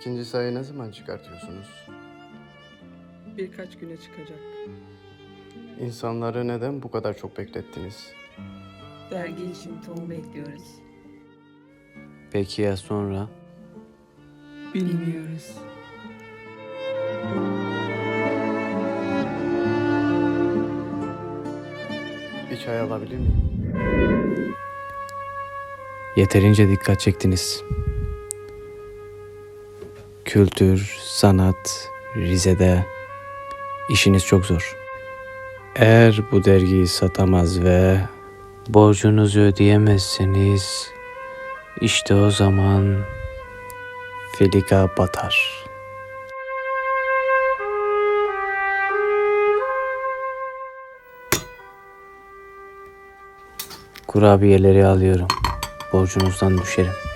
İkinci sayı ne zaman çıkartıyorsunuz? Birkaç güne çıkacak. İnsanları neden bu kadar çok beklettiniz? Dergi için tohum bekliyoruz. Peki ya sonra? Bilmiyoruz. Bir çay alabilir miyim? Yeterince dikkat çektiniz. Kültür, sanat, Rize'de işiniz çok zor. Eğer bu dergiyi satamaz ve borcunuzu ödeyemezseniz işte o zaman Filika batar. Kurabiyeleri alıyorum. Borcunuzdan düşerim.